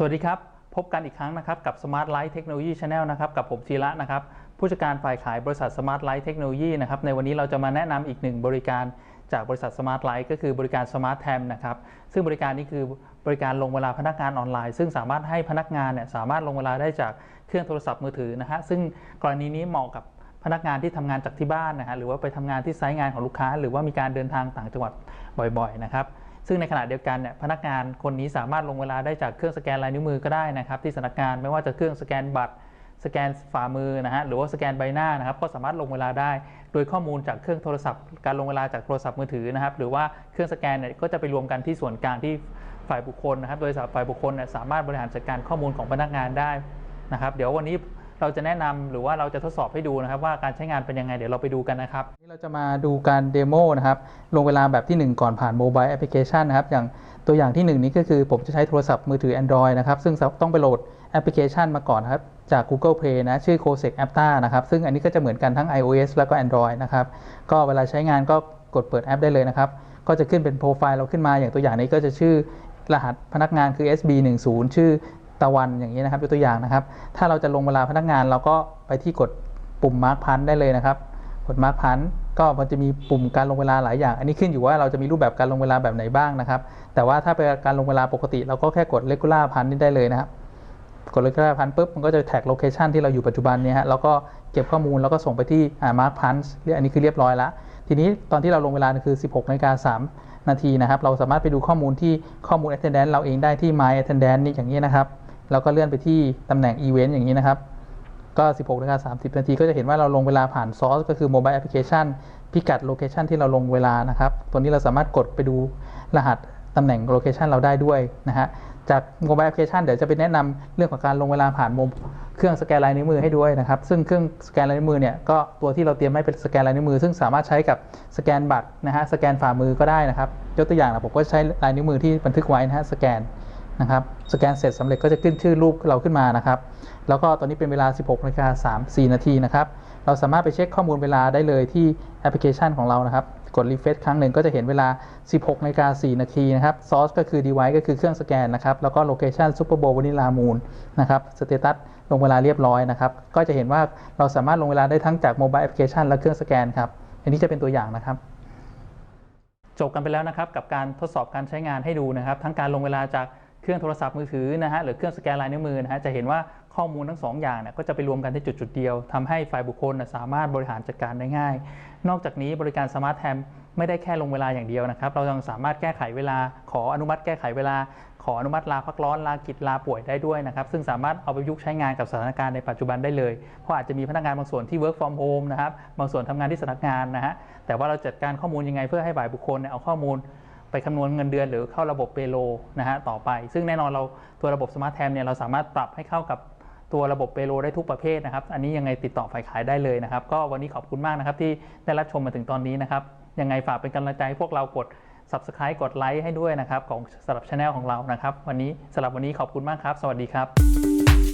สวัสดีครับ พบกันอีกครั้งนะครับกับ Smart Light Technology Channel นะครับกับผมธีระนะครับผู้จัดการฝ่ายขายบริษัท Smart Light Technology นะครับในวันนี้เราจะมาแนะนำอีกหนึ่งบริการจากบริษัท Smart Light ก็คือบริการ Smart Tam นะครับซึ่งบริการนี้คือบริการลงเวลาพนักงานออนไลน์ ซึ่งสามารถให้พนักงานเนี่ยสามารถลงเวลาได้จากเครื่องโทรศัพท์มือถือนะฮะซึ่งกรณีนี้เหมาะกับพนักงานที่ทำงานจากที่บ้านนะฮะหรือว่าไปทำงานที่ไซต์งานของลูกค้า หรือว่ามีการเดินทางต่างจังหวัดบ่อยๆนะครับ ซึ่งในขณะเดียวกันเนี่ยพนักงานคนนี้สามารถลงเวลาได้จากเครื่องสแกนลายนิ้วมือก็ได้นะครับที่สำนักงานไม่ว่าจะเครื่องสแกนบัตร สแกนฝ่ามือนะฮะหรือว่าสแกนใบหน้านะครับก็สามารถลงเวลาได้ โดยข้อมูลจากเครื่องโทรศัพท์ การลงเวลาจากโทรศัพท์มือถือนะครับหรือว่าเครื่องสแกนเนี่ยก็จะไปรวมกันที่ส่วนกลางที่ฝ่ายบุคคลนะครับโดยฝ่ายบุคคลเนี่ยสามารถบริหารจัดการข้อมูลของพนักงานได้นะครับเดี๋ยววันนี้ เราจะแนะนำหรือว่าเราจะทดสอบให้ดูนะครับ ว่าการใช้งานเป็นยังไงเดี๋ยวเราไปดูกันนะครับนี่เราจะมาดูการเดโมนะครับลงเวลาแบบที่ 1 ก่อนผ่านโมบายแอปพลิเคชันนะครับอย่างตัวอย่างที่ 1 นี้ก็คือผมจะใช้โทรศัพท์มือถือ Android นะครับซึ่งต้องไปโหลดแอปพลิเคชันมาก่อนนะครับจาก Google Play นะชื่อ Cosec Apta นะครับซึ่งอันนี้ก็จะเหมือนกันทั้ง iOS แล้วก็ Android นะครับก็เวลาใช้งานก็กดเปิดแอปได้เลยนะครับก็จะขึ้นเป็นโปรไฟล์เราขึ้นมาอย่างตัวอย่างนี้ก็จะชื่อรหัสพนักงานคือ SB10 ชื่อ ตะวันอย่างนี้นะครับยกตัวอย่างนะครับ ถ้าเราจะลงเวลาพนักงานเราก็ไปที่กดปุ่มมาร์คพันได้เลยนะครับ กดมาร์คพันก็มันจะมีปุ่มการลงเวลาหลายอย่าง อันนี้ขึ้นอยู่ว่าเราจะมีรูปแบบการลงเวลาแบบไหนบ้างนะครับ แต่ว่าถ้าเป็นการลงเวลาปกติ เราก็แค่กด regular พันนี่ได้เลยนะครับกด regular พันปุ๊บมันก็จะแท็กโลเคชันที่เราอยู่ปัจจุบันเนี่ยฮะแล้วก็เก็บข้อมูลแล้วก็ส่งไปที่มาร์คพันอันนี้คือเรียบร้อยล้วทีนี้ตอนที่เราลงเวลาคือ 16นาฬิกา3นาทีนะครับ เราสามารถไปดูข้อมูลที่ข้อมูล attendance เราเองได้ที่ my attendance นี่อย่างนี้นะครับ แล้วก็เลื่อนไปที่ตำแหน่ง event อย่างนี้นะครับ ก็ 16นาฬิกา30 นาทีก็จะเห็นว่าเราลงเวลาผ่านซอสก็คือ mobile application พิกัดโลเคชันที่เราลงเวลานะครับ ตัวนี้เราสามารถกดไปดูรหัสตำแหน่งโลเคชันเราได้ด้วยนะฮะ จาก mobile application เดี๋ยวจะไปแนะนำเรื่องของการลงเวลาผ่านมเครื่องสแกนลายนิ้วมือให้ด้วยนะครับ ซึ่งเครื่องสแกนลายนิ้วมือเนี่ยก็ตัวที่เราเตรียมให้เป็นสแกนลายนิ้วมือ ซึ่งสามารถใช้กับสแกนบัตรนะฮะ สแกนฝ่ามือก็ได้นะครับ ยกตัวอย่างนะผมก็ใช้ลายนิ้วมือที่บันทึกไว้นะฮะ สแกน นะครับสแกนเสร็จสำเร็จก็จะขึ้นชื่อรูปเราขึ้นมานะครับแล้วก็ตอนนี้เป็นเวลา 16นาฬิกา3 4 นาทีนะครับเราสามารถไปเช็คข้อมูลเวลาได้เลยที่แอปพลิเคชันของเรานะครับกดรีเฟรชครั้งหนึ่งก็จะเห็นเวลา 16นาฬิกา4นาทีนะครับซอสก็คือ device ก็คือเครื่องสแกนนะครับแล้วก็โลเคชันซูเปอร์โบว์วานิลามูนนะครับสเตตัสลงเวลาเรียบร้อยนะครับก็จะเห็นว่าเราสามารถลงเวลาได้ทั้งจากโมบายแอปพลิเคชันและเครื่องสแกนครับอันนี้จะเป็นตัวอย่างนะครับจบกันไปแล้วนะครับกับการทดสอบการใช้งานให้ดูนะครับ ทั้งการลงเวลาจาก เครื่องโทรศัพท์มือถือนะฮะหรือเครื่องสแกนลายนิ้วมือนะฮะจะเห็นว่าข้อมูลทั้งสองอย่างเนี่ยก็จะไปรวมกันที่จุดจุดเดียวทำให้ฝ่ายบุคคลนะสามารถบริหารจัดการได้ง่าย นอกจากนี้บริการสมาร์ทแทมไม่ได้แค่ลงเวลาอย่างเดียวนะครับ เรายังสามารถแก้ไขเวลา ขออนุมัติแก้ไขเวลา ขออนุมัติลาพักร้อนลากิจลาป่วยได้ด้วยนะครับ ซึ่งสามารถเอาไปยุกใช้งานกับสถานการณ์ในปัจจุบันได้เลย เพราะอาจจะมีพนักงานบางส่วนที่ work from home นะครับ บางส่วนทำงานที่สำนักงานนะฮะ แต่ว่าเราจัดการข้อมูลยังไงเพื่อให้ฝ่ายบุคคลเนี่ยเอาข้อมูล ไปคำนวณเงินเดือนหรือเข้าระบบเปโลนะฮะต่อไป ซึ่งแน่นอนเราตัวระบบสมาร์ทแทมเนี่ยเราสามารถปรับให้เข้ากับตัวระบบเปโลได้ทุกประเภทนะครับ อันนี้ยังไงติดต่อฝ่ายขายได้เลยนะครับ ก็วันนี้ขอบคุณมากนะครับที่ได้รับชมมาถึงตอนนี้นะครับ ยังไงฝากเป็นกำลังใจให้พวกเรากด subscribe กดไลค์ให้ด้วยนะครับ ของสำหรับช anel ของเรานะครับ วันนี้สำหรับวันนี้ขอบคุณมากครับ สวัสดีครับ